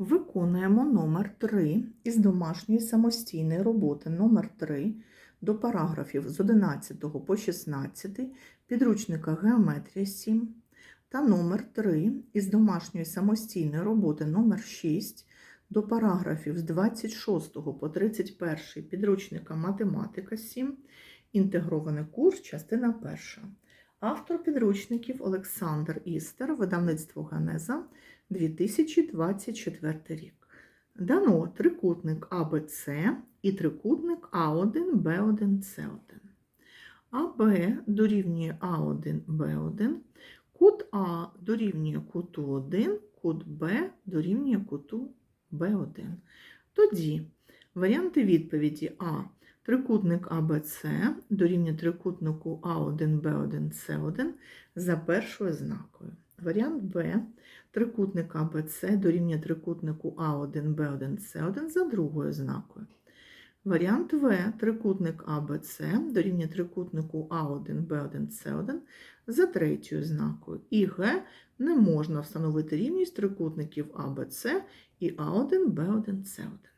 Виконуємо номер 3 із домашньої самостійної роботи. Номер 3 до параграфів з 11 по 16 підручника Геометрія 7 та номер 3 із домашньої самостійної роботи. Номер 6 до параграфів з 26 по 31 підручника Математика 7 інтегрований курс, частина 1. Автор підручників Олександр Істер, видавництво Ганеза 2024 рік. Дано трикутник АБЦ і трикутник А1, Б1, С1. АБ дорівнює А1, Б1, кут А дорівнює куту 1, кут Б дорівнює куту Б1. Тоді варіанти відповіді А. Трикутник АБЦ дорівнює трикутнику А1, Б1, С1 за першою знакою. Варіант Б. Трикутник АБЦ дорівнює трикутнику А1, Б1, С1 за другою знакою. Варіант В. Трикутник АБЦ дорівнює трикутнику А1, Б1, С1 за третьою знакою. І Г не можна встановити рівність трикутників АБЦ і А1, Б1, С1.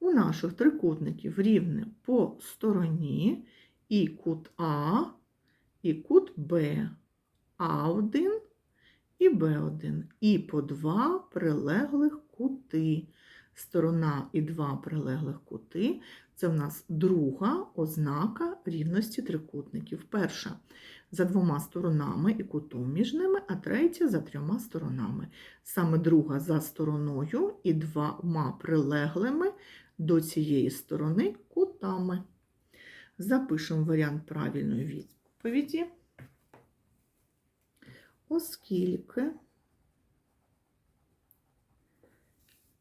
У наших трикутників рівне по стороні і кут А, і кут Б, А1 і Б1, і по два прилеглих кути. Сторона і два прилеглих кути це в нас друга ознака рівності трикутників. Перша за двома сторонами і кутом між ними, а третя за трьома сторонами. Саме друга за стороною і двома прилеглими до цієї сторони кутами. Запишемо варіант правильної відповіді. Оскільки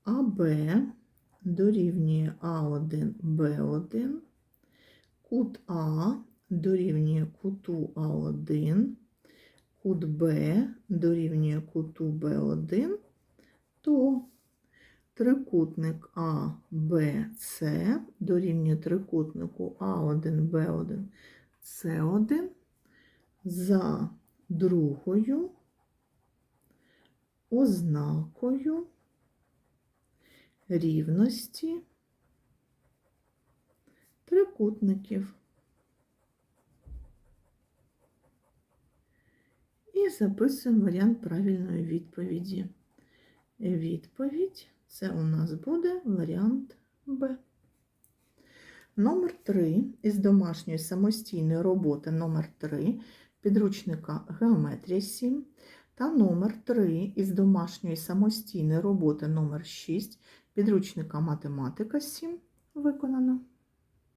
АБ дорівнює А1, Б1, кут А дорівнює куту А1, кут Б дорівнює куту Б1, то трикутник А, Б, С дорівнює трикутнику А1, Б1, С1 за другою ознакою рівності трикутників. І записуємо варіант правильної відповіді. Відповідь це у нас буде варіант Б. Номер 3 із домашньої самостійної роботи номер 3 підручника Геометрія 7 та номер 3 із домашньої самостійної роботи номер 6 підручника Математика 7 виконано.